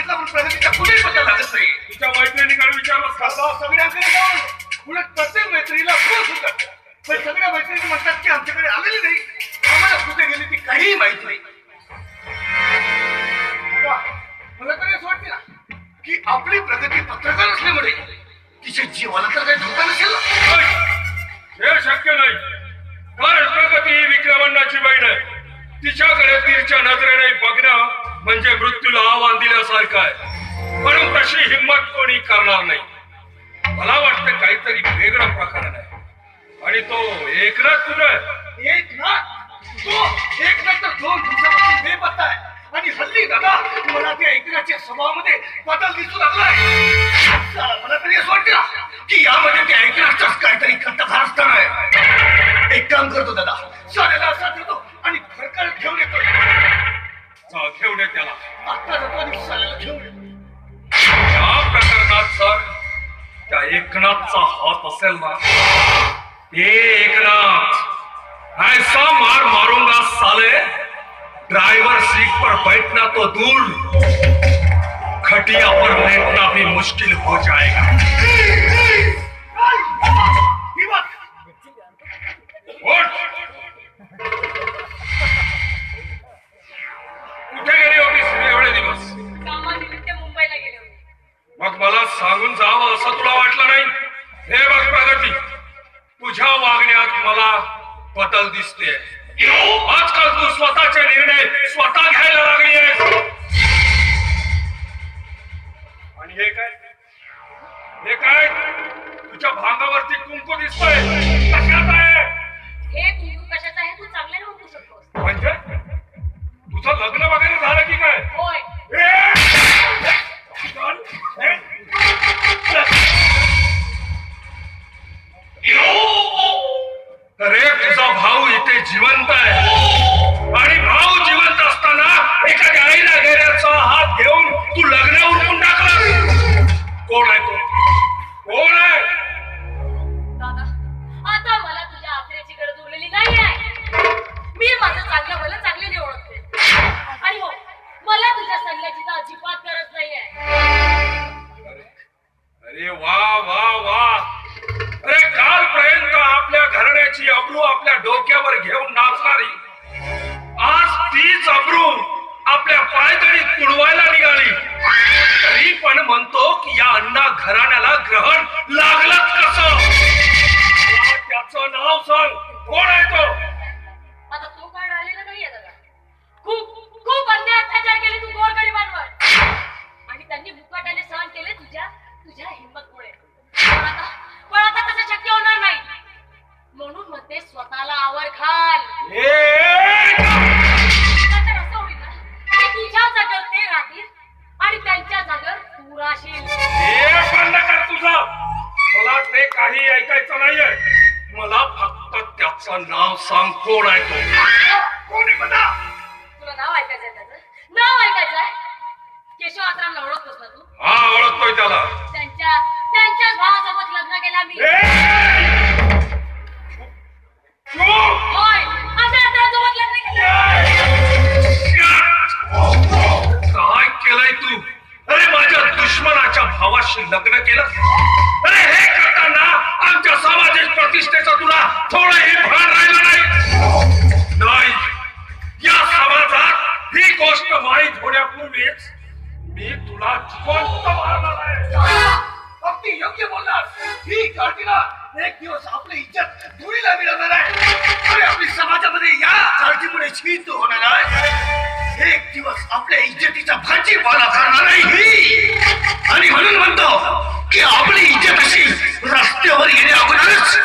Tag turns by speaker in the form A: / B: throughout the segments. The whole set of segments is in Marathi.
A: प्रगतीच्या बदल लागत नाही.
B: तुझ्या
A: सगळ्यांकडे जाऊन उलट प्रत्येक फोन पण सगळ्या मैत्रिणी म्हणतात की आमच्याकडे आलेली नाही. आम्हाला कुठे गेली ती काहीही माहीत नाही. मला तरी असं वाटते ना की आपली प्रगती पत्रकार असल्यामुळे तिच्या जीवाला तर काही धोका नसेल.
B: हे शक्य नाही. कारण प्रगती ही विक्रमण्णाची बहीण आहे. तिच्याकडे तिरच्या नजरेने बघणं म्हणजे मृत्यूला आव्हान दिल्यासारखं आहे. म्हणून तशी हिंमत कोणी करणार नाही. मला वाटतं काहीतरी वेगळं प्रकरण आहे. आणि तो एकनाथ तुझं
A: एक ना तो दोन दिवसापासून बेपत्ता आहे. आणि हल्ली दादा मला त्या एकनाथच्या स्वभावामध्ये बदल दिसू लागलाय मला तरी असं वाटतं की यामध्ये त्या एकनाथचाच काहीतरी कंटकार असताना आहे. एक काम करतो दादा. साऱ्याला घेऊन
B: त्याला या प्रकरणात जर त्या एकनाथचा हात असेल ना ए एकनाथ ऐसा मार मारूंगा साले ड्राइवर सीट पर बैठना तो दूर खटिया पर बैठना भी मुश्किल हो जाएगा
A: ही
B: उठ. पटल दिसते. आजकाल तू स्वतःचे निर्णय स्वतः घ्यायला लागली आहे आणि हे काय? हे काय? तुझ्या भांगावरती कुंकू दिसतोय. टाकला
C: तरी
B: म्हणतो की या अण्णा घराण्याला ग्रहण लागलंच कसं? मला नाव सांग. कोण आहे तो?
C: आता तो काय राहिलेला नाहीये दादा. खूप खूप अन्याय अत्याचार केले तू गोरगरिबांवर. आणि त्यांनी मुकाट्याने सहन केले तुझ्या तुझ्या हिंमत
B: हा ओळखतोय त्याला.
C: त्यांच्या त्यांच्याच भावासोबत लग्न केला मी! होय आमच्या आत्रासोबत लग्न केलं.
B: काय केलंय तू? अरे माझ्या दुश्मनाच्या भावाशी लग्न केलं? अरे हे करताना आमच्या सामाजिक प्रतिष्ठेचं तुला थोडंही भान राहिलं नाही. नाही या समाजात ही गोष्ट माहीत होण्यापूर्वीच मी तुला जिवंत मारणार आहे.
A: अगदी योग्य बोलणार ही कार्टिना एक दिवस आपली इज्जत धुळीला मिळणार आहे. आणि आपली समाजामध्ये या कार्टीमुळे छीन होणार आहे. एक दिवस आपल्या इज्जतीचा भाजीपाला करणार आहे ही. आणि म्हणून म्हणतो की आपली इज्जत अशी रस्त्यावर येण्या अगोदरच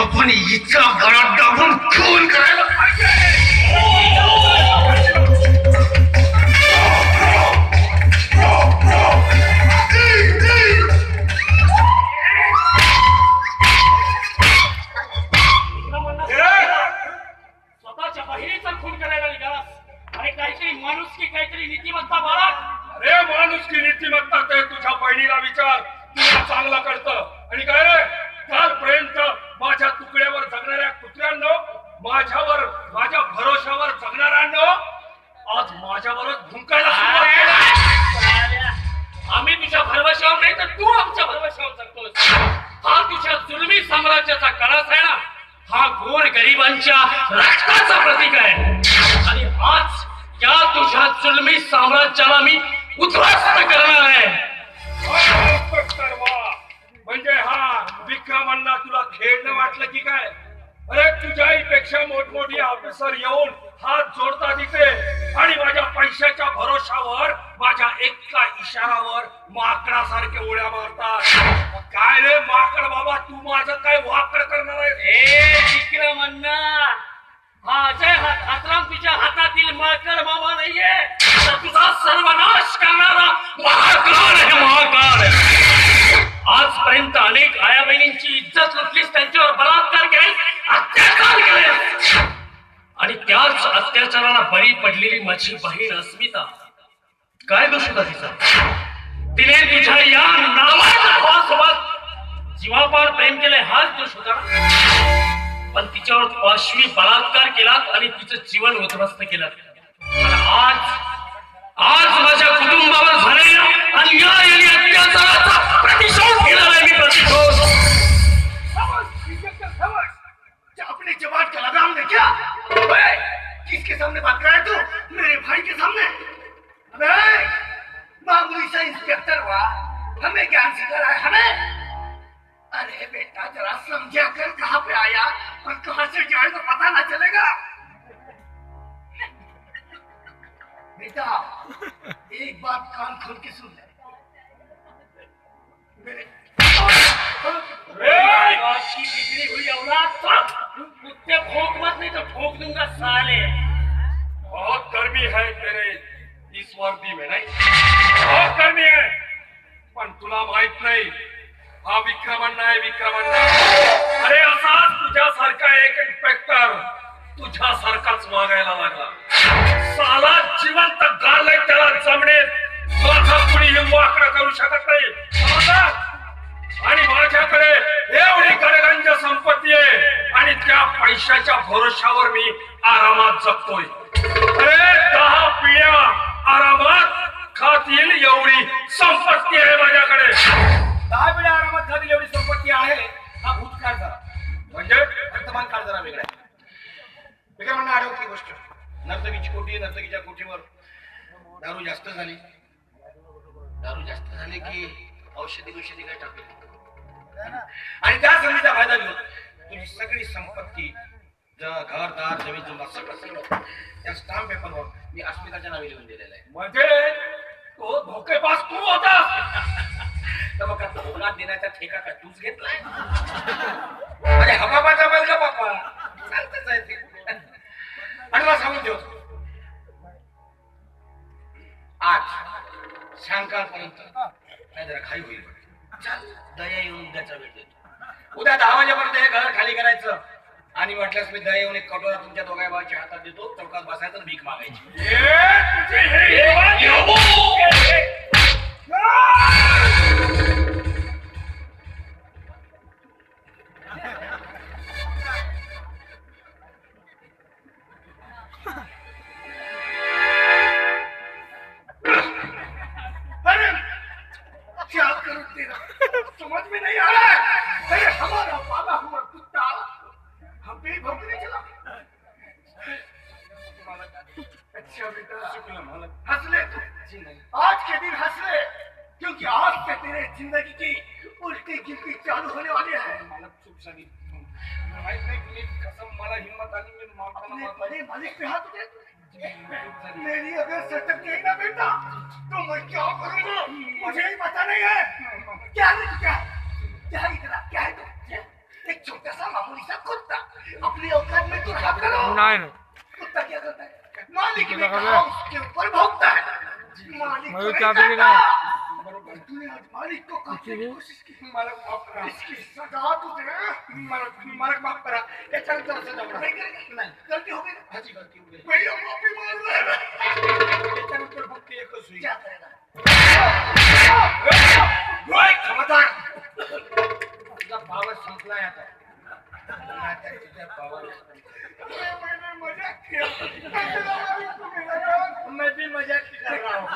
A: आपण हिचा गळा दाबून खून करायला पाहिजे.
D: बहिणीचा खून करायला निघालास अरे काहीतरी माणूस की काहीतरी नीतिमत्ता बाळग
B: रे माणूस की नीतिमत्ता ते तुझ्या बहिणीला विचार. तुला चांगला कळतं आणि काय रे? कालपर्यंत माझ्या तुकड्यावर जगणाऱ्या कुत्र्यांनो माझ्यावर माझ्या भरोशावर जगणाऱ्यांनो आज माझ्यावरच भुंकायला सुरुवात
D: केली. आम्ही तुझ्या भरवशावर नाही तर तू आमच्या भरवशावर जगतोस. हा तुझ्या जुलमी साम्राज्याचा गरिबांच्या रक्ताचं प्रतीक आहे. आणि आज या तुझ्या जुलमी साम्राज्याला मी उद्ध्वस्त करणार आहे.
B: म्हणजे हा विक्रमांना तुला खेळणं वाटलं की काय? अरे तुझ्याहीपेक्षा मोठमोठी ऑफिसर येऊन हात जोडतात इथे आणि माझ्या पैशाच्या भरोशावर माझ्या एका इशारावर माकडासारखे उड्या मारतात. काय रे माकड बाबा तू माझं काय वाकड करणार आहे
D: विक्रम अण्णा हा हात हातराम तुझ्या हातातील माकड मामा नाहीये. तर तुझा सर्वनाश करणारा महाकाळ आहे महाकाळ आजपर्यंत अनेक आया बहिणींची इज्जत लुटलीस त्यांच्यावर बलात्कार केले अत्याचार केले आणि त्याच अत्याचाराला बळी पडलेली माझी बहीण अस्मिता. काय दुसरा होता तिचा? तिने तुझ्या या नावाच्या भावासोबत जीवापार प्रेम केले हाच दोष होता पण तिच्यावर पाशवी बलात्कार केलात आणि तिचं जीवन उद्ध्वस्त केलं. आज आज माझ्या कुटुंबावर झालेल्या अन्याय आणि अत्याचाराचा प्रतिशोध घेणार आहे मी प्रतिशोध
A: क्या अपने जवान का लगाम ने क्या? अबे, किसके सामने बात कर रहा है तू? मेरे भाई के सामने। अबे मामूली सा इंस्पेक्टर हुआ। हमें क्या जाए तो पता ना चलेगा। बेटा एक बात कान खोल के सुन ले। मेरे
D: बिगड़ी हुई औलाद कुत्ते भोंक मत नहीं तो ठोक दूँगा साले।
B: बहुत गर्मी है तेरे इस वर्दी में नाही? बहुत गर्मी पण तुला माहित नाही। हा विक्रमांना आहे विक्रमण्णा. अरे असाच तुझ्यासारखा एक इन्स्पेक्टर तुझ्यासारखाच मागायला लागला. साला जिवंत गालय त्याला जमणे माझा कुणी हिंवाकडे करू शकत नाही. आणि माझ्याकडे एवढी गडगंज संपत्ती आहे आणि त्या पैशाच्या भरोशावर मी आरामात जगतोय. अरे दहा
A: नर्तकीच्या कोठीवर दारू जास्त झाली. दारू जास्त झाली की औषधी औषधी काय टाकली आणि त्या संधीचा फायदा घेऊन तुझी सगळी संपत्ती ज- घरदार जमीन जुमा सगळं सगळं त्या स्टाम्प पेपरवर मी अस्मिताच्या नावे लिहून दिलेलं आहे.
B: म्हणजे तो धोकेबाज तू होता.
A: तर मग भोगात देण्याचा ठेका का तूच घेतलाय? अरे हमाबाचा बैल का बाप्पा? चालतच आहे ते. आणि मला सांगून ठेवतो आज सायंकाळपर्यंत. काय जरा खाई होईल चाल दया येऊन उद्याचा वेळ देतो. उद्या दहा वाजेपर्यंत हे घर खाली करायचं. आणि म्हटल्यास मी दया येऊन एक कटोरा तुमच्या दोघा भावाच्या हातात देतो. चौकात बसायचं भीक मागायची. उल्टी गिनती चालू होने वाली है।
B: माहित नाही मी कसं मला हिंमत आली मी
A: अपने बड़े मालिक पे हाथ उठे मेरी अगर सटक गई ना बेटा तो मैं क्या करूँगा? मुझे ही पता नहीं है। क्या है क्या क्या इतना क्या है एक छोटा सा मामूली सा कुत्ता। अपनी औकात में तू क्या कर।
E: नाही नाही
A: कुत्ता क्या करता है? मालिक ने कहा उसके ऊपर भौंकता है। मालिक
E: क्या करेगा?
A: मालिक को काटने की कोशिश की
B: मला माफ करा।
A: इसकी सजा तुझे
B: मला मला माफ करा। याच्यानंतर असं जमणार
A: नहीं करेगा
B: नाही।
A: गलती हो गई ना?
B: ह्याची गलती होऊ दे.
A: भैया माफी मांग रहे हैं।
B: याच्यानंतर फक्त एकच होईल
A: क्या करेगा?
B: रोय,
A: खबरदार।
B: तुझा पावर संपलाय आता आता तुझ्या पावर
A: मैंने मजाक किया मैं भी मजाक ही कर रहा हूँ।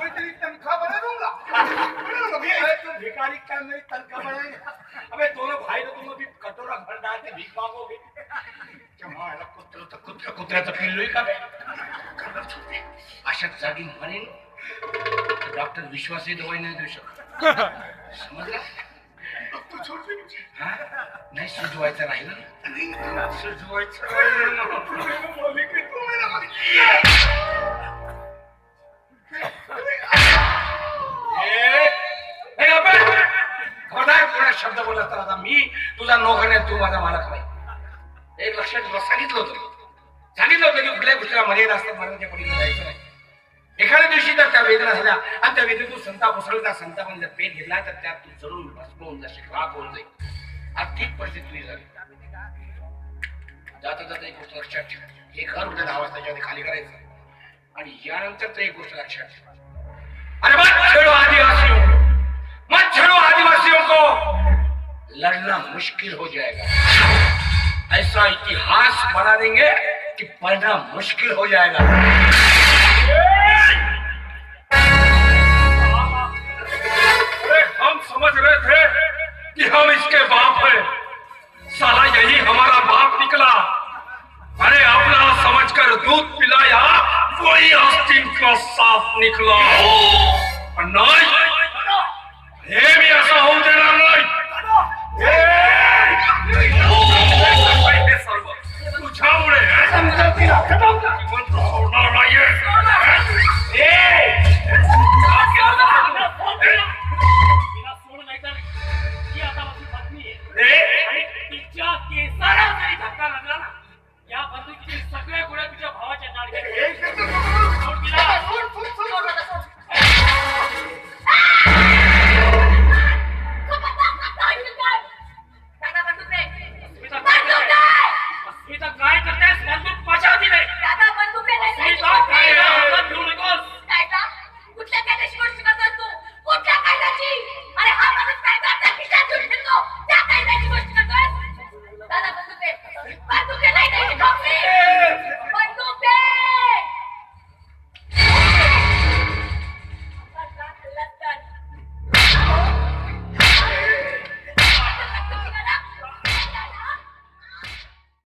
A: मैं तेरी तनख्वाह बना दूंगा?
E: अबे तू भिखारी क्या मेरी तनख्वाह बढ़ाएगा अबे दोनों भाई तो तुम अभी कटोरा भर डाल के भीख मांगोगे तुम्हाला कुत्र तर कुत्र कुत्र्याचं पिल्लू का अशा जागी म्हणेन डॉक्टर विश्वासही दवाई नाही देऊ शकत समजला तू नाही सुजवायचं राहिलं सुजवायचं राहिलं बोलत तर आता मी तुझा नोकर तू माझा मालक नाही. एक लक्षात ठेवा सांगितलं होतं सांगितलं होतं की कुठल्या गोष्टीला मर्यादा असतात मर्यादेच्या पडीला जायचं नाही. एखाद्या दिवशी तर त्या वेदना झाल्या आणि त्या वेदनेतून संताप उसळता त्या संतापाने जर पेट घेतला तर त्यात तू जरूर भस्म होऊन जाशील राग होऊन जाईल. आर्थिक परिस्थिती तुझी झाली. जाता जाता एक गोष्ट लक्षात ठेवा. हे घर उद्या दहा वाजताच्या खाली करायचं. आणि यानंतर तर एक गोष्ट लक्षात ठेवा. अरे मत लड़ना मुश्किल हो जाएगा। ऐसा इतिहास बना देंगे कि पढ़ना मुश्किल हो जाएगा।
B: हम समझ रहे थे कि हम इसके बाप हैं। साला, यही हमारा बाप निकला। अरे, अपना समझकर दूध पिलाया, वही आस्तीन का साफ़ निकला। और नाच 哎！你他妈的，快点扫吧！都抢过来！
A: 你们
B: 都好那玩意！